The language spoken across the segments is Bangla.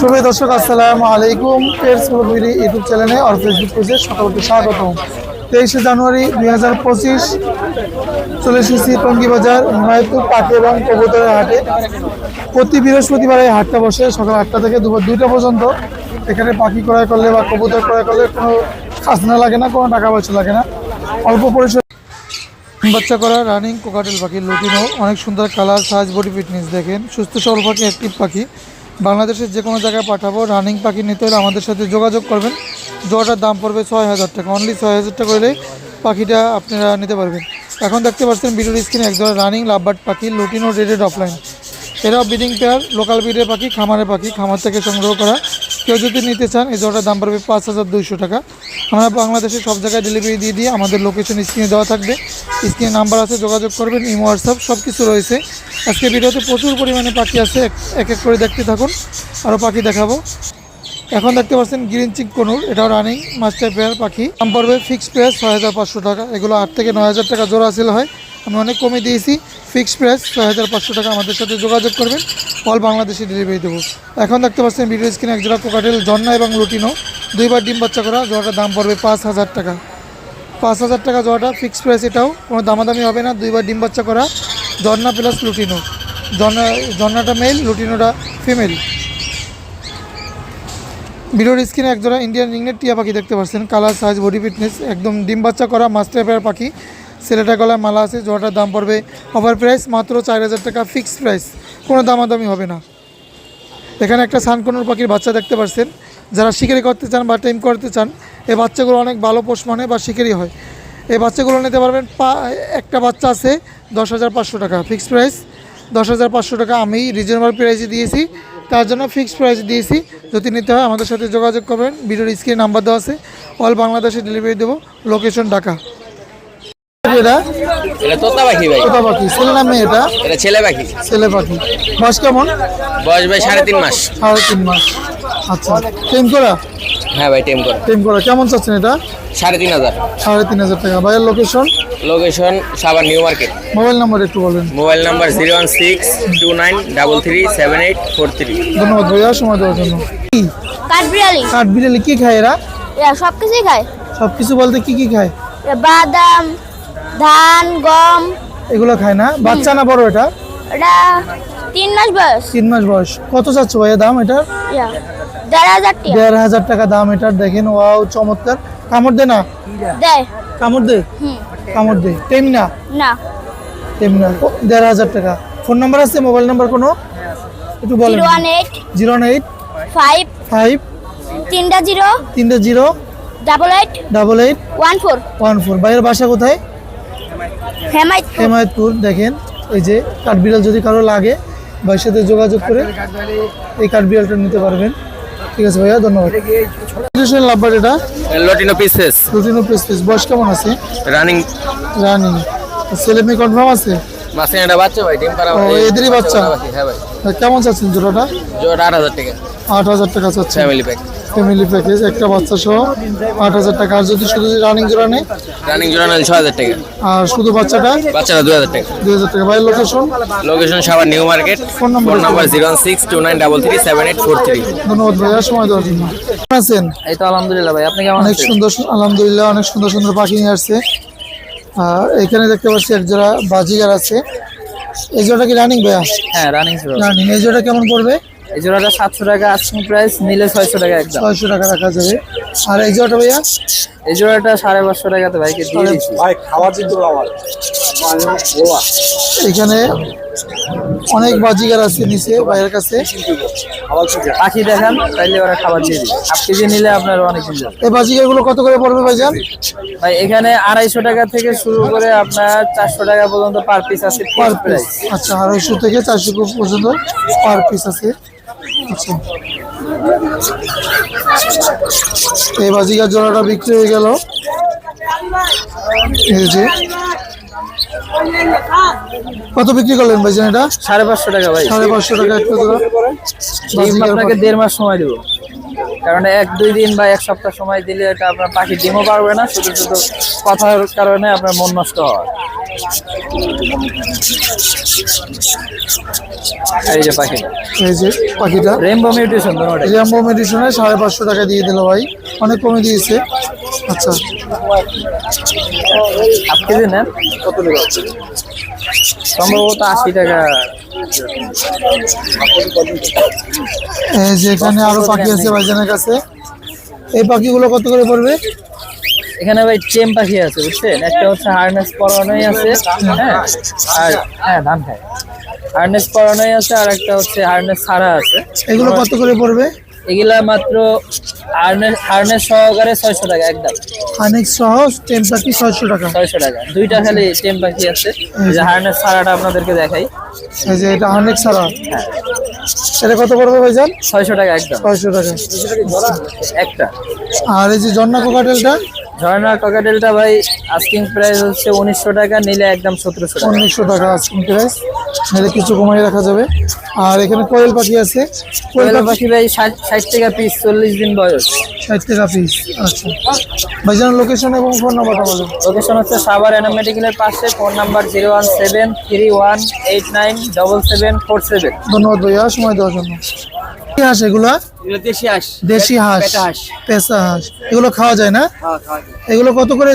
শুভ দর্শক, আসসালামু আলাইকুম। এর সুরবিরি ইউটিউব চ্যানেলে আর ফেসবুক পেজে সকলকে স্বাগতম। তেইশে জানুয়ারি দুই হাজার পঁচিশ, চলে এসেছি টঙ্গি বাজার পাখি এবং কবুতরের হাটে। প্রতি বৃহস্পতিবার এই হাটটা বসে, সকাল আটটা থেকে দুপুর দুইটা পর্যন্ত। এখানে পাখি ক্রয় করলে বা কবুতর ক্রয় করলে কোনো খাজনা লাগে না, কোনো টাকা পয়সা লাগে না। অল্প পরিসর বাচ্চা করা রানিং কোকাটেল পাখি লুটিনো। অনেক সুন্দর কালার, সাইজ, বডি ফিটনেস দেখেন। সুস্থ সবল পাখি অ্যাক্টিভ পাখি। বাংলাদেশের যে কোনো জায়গায় পাঠাবো রানিং পাখি নিতে হলে আমাদের সাথে যোগাযোগ করবেন। জোয়াটার দাম পড়বে ছয় হাজার টাকা অনলি ছয় হাজার টাকা হলে পাখিটা আপনারা নিতে পারবেন। এখন দেখতে পাচ্ছেন ভিডিওর স্ক্রিনে একজন রানিং লাভবার্ড পাখি, লুটিনো, রেডেড অফলাইন এরাও ব্রিডিং পেয়ার লোকাল ব্রিডের পাখি, খামারের পাখি, খামার থেকে সংগ্রহ করা কেউ যদি নিতে চান, এই জোড়াটার দাম পড়বে পাঁচ হাজার দুইশো টাকা। আমরা বাংলাদেশের সব জায়গায় ডেলিভারি দিয়ে দিয়ে আমাদের লোকেশন স্ক্রিনে দেওয়া থাকবে। স্ক্রিনে নাম্বার আছে, যোগাযোগ করবেন ইমো হোয়াটসঅ্যাপ সব কিছু রয়েছে। আজকে ভিডিওতে প্রচুর পরিমাণে পাখি আছে, এক- এক করে দেখতে থাকুন আরও পাখি দেখাবো। এখন দেখতে পাচ্ছেন গ্রিন চিক কনুর, এটাও রানিং মাস্টার পেয়ার পাখি। দাম পড়বে ফিক্সড প্রাইস ছয় হাজার পাঁচশো টাকা, এগুলো আট থেকে নয় হাজার টাকা জোড়া আসলে হয়। আমি অনেক কমে দিয়েছি। ফিক্সড প্রাইস ছয় হাজার পাঁচশো টাকা আমাদের সাথে যোগাযোগ করবেন। অল বাংলাদেশে ডেলিভারি দেবো। এখন দেখতে পাচ্ছেন ভিডিও স্ক্রিনে একজোড়া কোকাটেল জন্না এবং লুটিনো দুইবার ডিম বাচ্চা করা জোড়াটার দাম পড়বে পাঁচ হাজার টাকা। পাঁচ হাজার টাকা জোড়াটা ফিক্সড প্রাইস এটাও কোনো দামাদামি হবে না। দুইবার ডিম বাচ্চা করা জন্না প্লাস লুটিনো জন্না জন্নাটা মেল লুটিনোটা ফিমেল ভিডিওর স্ক্রিনে একজোড়া ইন্ডিয়ান রিংনেট টিয়া পাখি দেখতে পাচ্ছেন। কালার সাইজ বডি ফিটনেস একদম ডিম বাচ্চা করা মাস্টার পাখি। ছেলেটা গলায় মালা আছে, জোড়াটার দাম পড়বে ওভার প্রাইস মাত্র চার হাজার টাকা ফিক্সড প্রাইস কোনো দামাদামি হবে না। এখানে একটা সানকনুর পাখির বাচ্চা দেখতে পাচ্ছেন যারা শিকারি করতে চান বা টেম করতে চান এই বাচ্চাগুলো অনেক ভালো পোষ মানে বা শিকারি হয়। এই বাচ্চাগুলো নিতে পারবেন, পা, একটা বাচ্চা আছে দশ হাজার পাঁচশো টাকা ফিক্সড প্রাইস দশ হাজার পাঁচশো টাকা আমি রিজনেবল প্রাইসে দিয়েছি। তার জন্য ফিক্সড প্রাইস দিয়েছি। যদি নিতে হয় আমাদের সাথে যোগাযোগ করবেন। ভিডিওর স্ক্রিনে নাম্বার দেওয়া আছে। অল বাংলাদেশে ডেলিভারি দেবো। লোকেশন ঢাকা এটা? এটা তোতা পাখি ভাই। কোথা পাখি ছেলে না মেয়ে এটা? এটা ছেলে পাখি। ছেলে পাখি। বয়স কেমন? বয়স ভাই সাড়ে তিন মাস। সাড়ে তিন মাস। আচ্ছা। টেম করা? হ্যাঁ ভাই টেম করে। টেম করা। কেমন চাচ্ছেন এটা? সাড়ে তিন হাজার। সাড়ে তিন হাজার টাকা। ভাইয়ের location location Savar New Market. Mobile number একটু বলেন। Mobile number zero one six two nine double three seven eight four three. ধন্যবাদ ভাইয়া সময় দেওয়ার জন্য। কি? কাঠবিড়ালি কাঠ বিড়ালি কি খায় এরা? এরা সব কিছুই খায়। সব কিছু বলতে কি কি খায়? বাদাম ধান গম। এগুলো খায় না? বাচ্চা না বড় এটা? এটা তিন মাস বয়স। তিন মাস বয়স। কত চাচ্ছ ভাইয়া দাম এটার? দেড় হাজার টাকা। দাম এটার দেখেন ওয়াও চমৎকার। কামড় দে না? দেয়। কামড় দে? কামড় দে। টেম না? না। টেম না। দেড় হাজার টাকা। ফোন নাম্বার আছে? মোবাইল নাম্বার কোনো? একটু বলেন। Zero one eight zero eight five five তিনটা জিরো তিনটে zero double eight double eight one four. One four. ভাইয়ের বাসা কোথায়? হেমায়তপুর। দেখেন এই যে কাঠবিড়াল যদি কারও লাগে ভাইয়ের সাথে যোগাযোগ করে এই কাঠবিড়ালটা নিতে পারবেন। ঠিক আছে ভাইয়া ধন্যবাদ। লাভবার এটা? লটিনো পিসেস রুটিনো পিস পিস বয়স কেমন আছে? রানিং রানিং ছেলে মেয়ে কনফার্ম আছে? মাসে একটা বাচ্চা ভাই ও, এদেরই বাচ্চা? হ্যাঁ ভাই। কেমন চাচ্ছেন জোড়াটা? জোর আট হাজার টাকা। আট হাজার টাকা চাচ্ছেন। ফ্যামিলি প্যাক ফ্যামিলি প্যাকেজ একটা বাচ্চা সহ আট হাজার টাকা। আর যদি শুধু রানিং জোড়া নেই? রানিং জোড়া নিলে ছ হাজার টাকা। আর শুধু বাচ্চাটা? বাচ্চাটা দু হাজার টাকা। দুই হাজার টাকা। ভাইয়ের location location Savar New Market. Phone number number zero one six two nine double three seven eight four three ধন্যবাদ ভাইয়া সময় দেওয়ার জন্য। কেমন আছেন? এই তো আলহামদুলিল্লাহ ভাই আপনি কেমন অনেক সুন্দর আলহামদুলিল্লাহ অনেক সুন্দর সুন্দর পাখি নিয়ে আসছে। আর এখানে দেখতে পাচ্ছি এক জোড়া বাজিগার আছে। এই জোড়াটা কি রানিং ভাইয়া হ্যাঁ রানিং রানিং এই জোড়া কেমন পড়বে? এই জোড়াটা সাতশো টাকা আস্কিং প্রাইস নিলে ছয়শো টাকা একদম। ছয়শো টাকা রাখা যাবে। আর এই জোড়াটা ভাইয়া? এই জোড়াটা সাড়ে পাঁচশো টাকাতে ভাইকে দিয়ে দিচ্ছি এখানে অনেক বাজিগার আছে নিচে ভাইয়ের কাছে। পাখি দেখান তাইলে ওরা খাবার দিয়ে দিই হাফ কেজি নিলে আপনার অনেক যাবে। এই বাজিগারগুলো কত করে পড়বে ভাইজান? ভাই এখানে আড়াইশো টাকা থেকে শুরু করে আপনার চারশো টাকা পর্যন্ত পার পিস আছে পার পিস প্রাইস আচ্ছা আড়াইশো থেকে চারশো পর্যন্ত পার পিস আছে। এই বাজিকার জোড়াটা বিক্রি হয়ে গেল। কত বিক্রি করলেন ভাইজান এটা সাড়ে পাঁচশো টাকা ভাই। সাড়ে পাঁচশো টাকা একটা জোড়া। আপনাকে দেড় মাস সময় দেবো। কারণ এক দুই দিন বা এক সপ্তাহ সময় দিলে এটা আপনার পাখি ডিমও পারবে না শুধু শুধু কথার কারণে আপনার মন নষ্ট হয়। এই যে পাখিটা এই যে পাখিটা। সাড়ে পাঁচশো টাকা দিয়ে দিল ভাই। অনেক কমে দিয়েছে। আচ্ছা। হাফ কেজি নেন কত সম্ভবত আশি টাকা। এই যে এখানে আরও পাখি আছে ভাইজানের কাছে। এই পাখিগুলো কত করে পড়বে? এখানে ভাই চেম পাখি আছে বুঝছেন? একটা হচ্ছে হার্নেস পরানোই আছে হ্যাঁ? আর হ্যাঁ ধান খায়। হার্নেস পরানোই আছে আর একটা হচ্ছে হার্নেস ছাড়া আছে। এগুলো কত করে পড়বে? এগুলা মাত্র হার্নেস হার্নেস সহকারে ছয়শো টাকা একদম। হার্নেস সহজ টেন পাখি ছয়শো টাকা। ছয়শো টাকা। দুইটা খালি টেম পাখি আছে। যে হার্নেস ছাড়াটা আপনাদেরকে দেখাই। এই যে এটা অনেক সারা হ্যাঁ। এটা কত পড়বে ভাইজান? ছয়শো টাকা একদম। ছয়শো টাকা। একটা। আর এই যে জন্না কোকাটেলটা? ঝর্ণা ককাটেলটা ভাই আস্কিং প্রাইস হচ্ছে উনিশশো টাকা নিলে একদম সতেরোশো উনিশশো টাকা আজকে প্রাইস নিলে কিছু কমাই রাখা যাবে। আর এখানে কোয়েল পাখি আছে। কোয়েল পাখি ভাই ষাট ষাট টাকা পিস চল্লিশ দিন বয়স। ষাট টাকা পিস আচ্ছা। ভাইজান লোকেশন এবং ফোন নাম্বারটা বলুন। লোকেশন হচ্ছে সাবার এনাম মেডিকেলের পাশে phone number zero one seven three one eight nine double seven four seven ধন্যবাদ ভাইয়া সময় দেওয়ার জন্য। হাঁস এগুলা? দেশি হাঁস দেশি হাঁস। এগুলো খাওয়া যায় না? এগুলো কত করে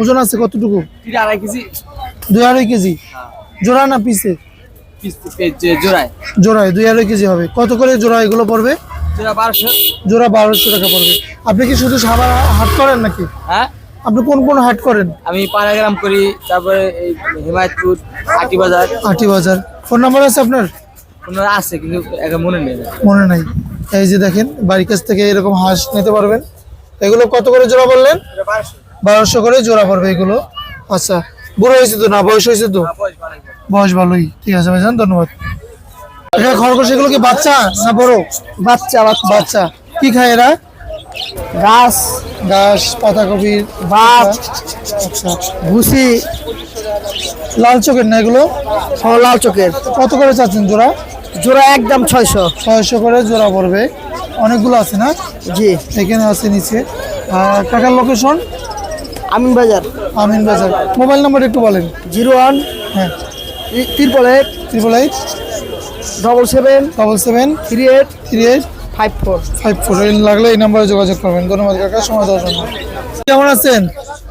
ওজন আছে কতটুকু? আড়াই কেজি। দুই আড়াই কেজি? জোড়া না পিসে? জোড়ায়। জোড়ায় দুই আড়াই কেজি হবে। কত করে জোড়া এগুলো পড়বে? জোড়া বারোশো। টাকা পড়বে। আপনি কি শুধু সাবার হাট করেন নাকি? হ্যাঁ? আপনি কোন কোন হাট করেন? আমি পাড়াগ্রাম করি তারপরে এই হিমায়তপুর আটি বাজার। আটি বাজার। ফোন নাম্বার আছে আপনার? কোনো আছে কিন্তু এখন মনে নেই। মনে নাই। এই যে দেখেন বাড়ির কাছ থেকে এরকম হাঁস নিতে পারবেন। এগুলো কত করে জোড়া বললেন? বারোশো করে জোড়া পড়বে এগুলো। আচ্ছা বুড়ো হয়েছে তো না? বয়স হয়েছে তো? বয়স ভালোই। ঠিক আছে ভাইজান ধন্যবাদ। খরগোশ এগুলো কি বাচ্চা না বড়? বাচ্চা। বাচ্চা। কি খায় এরা? ঘাস গাছ পাতাকপির ভাত আচ্ছা। ভুসি। লাল চোখের না এগুলো? লাল চোখের। কত করে চাচ্ছেন জোড়া? জোড়া একদম ছয়শো। ছয়শো করে জোড়া পড়বে। অনেকগুলো আছে না? জি। এখানে আছে নিচে। আর কাকার লোকেশন আমিন বাজার। আমিন বাজার। মোবাইল নাম্বার একটু বলেন। জিরো ওয়ান হ্যাঁ। Triple eight triple eight double seven double seven three eight three eight five four five four লাগলে এই নাম্বারে যোগাযোগ করবেন। ধন্যবাদ কাকা সময় দেওয়ার জন্য। কেমন আছেন?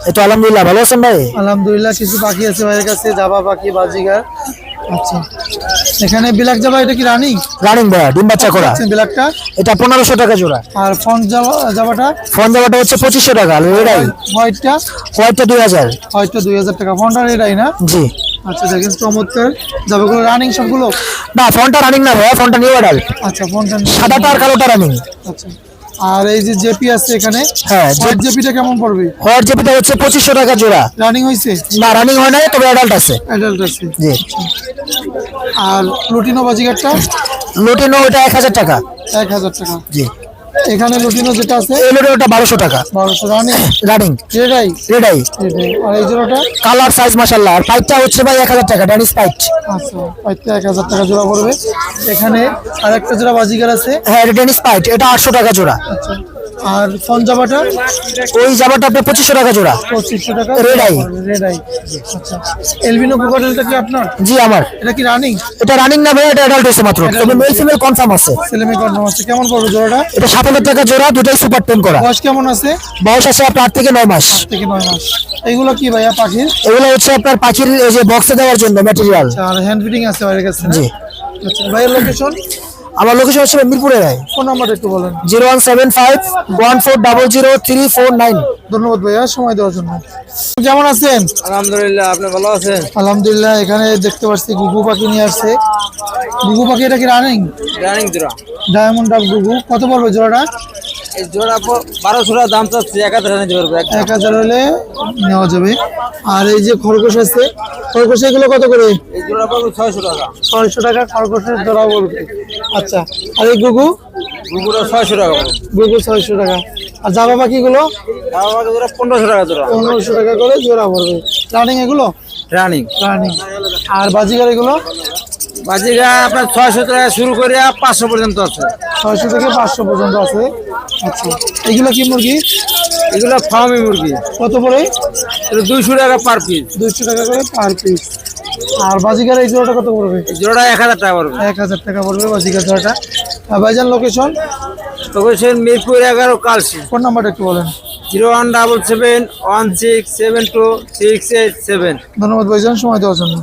এই তো আলহামদুলিল্লাহ ভালো আছেন ভাই? আলহামদুলিল্লাহ কিছু পাখি আছে ভাইয়ের কাছে জাবা পাখি বাজিগার আচ্ছা। এখানে বিলাক জাবা এটা কি রানিং? রানিং ভাই ডিম বাচ্চা করা। বিলাকটা? এটা পনেরোশো টাকা জোড়া। আর ফন জাবা জাবাটা? ফোন দেওয়াটা হচ্ছে পঁচিশশো টাকা এটাই হোয়াইটটা? হোয়াইটটা দুই হাজার। হয়তো দুই হাজার টাকা। ফোনটা এটাই না? জি। আচ্ছা দেখেন চমৎকার। জাবাগুলো রানিং সবগুলো? না ফোনটা রানিং না ভাই ফোনটা নিউ অর্ডার আচ্ছা ফোনটা সাদাটা আর কালোটা রানিং আচ্ছা। আর এই যে জেপি আছে এখানে হ্যাঁ জেপিটা কেমন পড়বে? হোয়াইট জেপিটা হচ্ছে পঁচিশশো টাকা জোড়া। রানিং হয়েছে না রানিং হয় নাই তবে অ্যাডাল্ট আছে। অ্যাডাল্ট আছে। জি। আর লুটিনো বাজিগারটা? লুটিনো ওটা এক হাজার টাকা। এক হাজার টাকা। জি। এখানে লুটিনো যেটা আছে এই লুটিনোটা ওটা বারোশো টাকা। বারোশো রানিং? রানিং। রেডাই রেডাই আর এই জোড়াটা? কালার সাইজ মাসাল্লাহ আর পাইপটা হচ্ছে ভাই এক হাজার টাকা ড্যানিস পাইপ আচ্ছা এক হাজার টাকা জোড়া পড়বে। এখানে আর একটা জোড়া বাজিকার আছে। হ্যাঁ এটা ড্যানিস পাইপ এটা আটশো টাকা জোড়া। আচ্ছা। আর ফোন জামাটা? ওই জামাটা আপনার পঁচিশশো টাকা জোড়া। পঁচিশশো টাকা? Red eye। রেড আই আচ্ছা। এলবিনো কোকাটেলটা কি আপনার? জি আমার। এটা কি রানিং এটা রানিং না ভাই এটা অ্যাডাল্ট হয়েছে মাত্র। তবে মেল ফিমেল কনফার্ম আছে। ছেলেমেয়ে কন্ডম আছে। কেমন পড়বে জোড়াটা? এটা সাত হাজার টাকা জোড়া দুটাই সুপার টেন করা। বয়স কেমন আছে? বয়স আছে আপনার আট থেকে নয় মাস। আট থেকে নয় মাস। এগুলো কি ভাইয়া পাখির? এগুলো হচ্ছে আপনার পাখির এই যে বক্সে দেওয়ার জন্য ম্যাটেরিয়াল আচ্ছা, আর হ্যান্ড ফিটিং আছে বাইরের কাছে জি। আচ্ছা ভাইয়ের লোকেশন আমার লোকেশন হচ্ছে মিরপুরে রায়। ফোন নাম্বারটা একটু বলেন। Zero one seven five one four double zero three four nine ধন্যবাদ ভাইয়া সময় দেওয়ার জন্য। কেমন আছেন? আলহামদুলিল্লাহ আপনি ভালো আছেন? আলহামদুলিল্লাহ এখানে দেখতে পাচ্ছি গুগু পাখি নিয়ে আসছে। গুগু পাখি এটা কি রানিং রানিং জোড়া ডায়মন্ড অফ গুগু কত পড়বে জোড়াটা? এই জোড়া বারোশো টাকা দাম চাচ্ছে এক হাজার নিতে পারব এক হাজার হলে নেওয়া যাবে। আর এই যে খরগোশ আছে খরগোশ এগুলো কত করে? এই জোড়া ছয়শো টাকা। ছয়শো টাকা খরগোশের জোড়া বলবে। আচ্ছা আর এই গুগু? গুগুটা ছয়শো টাকা গুগু ছয়শো টাকা। আর জামা পাখিগুলো? জোড়া পনেরোশো টাকা জোড়া। পনেরোশো টাকা করে জোড়া পড়বে। রানিং এগুলো? রানিং রানিং আর বাজিগার এগুলো? বাজিগা আপনার ছয়শো টাকা শুরু করে পাঁচশো পর্যন্ত আছে। ছয়শো থেকে পাঁচশো পর্যন্ত আছে। আচ্ছা। এগুলো কি মুরগি? এগুলো ফার্মি মুরগি। কত পড়ে দুইশো টাকা পার পিস দুইশো টাকা করে পার পিস আর বাজিকার এই জোড়াটা কত পড়বে? জোড়া এক হাজার টাকা পড়বে। এক হাজার টাকা পড়বে বাজিকার জোড়াটা। আর ভাইজান লোকেশন লোকেশন মিরপুর এগারো কালসি ফোন নাম্বারটা একটু বলেন। Zero one double seven one six seven two six eight seven. ধন্যবাদ ভাইজান সময় দেওয়ার জন্য।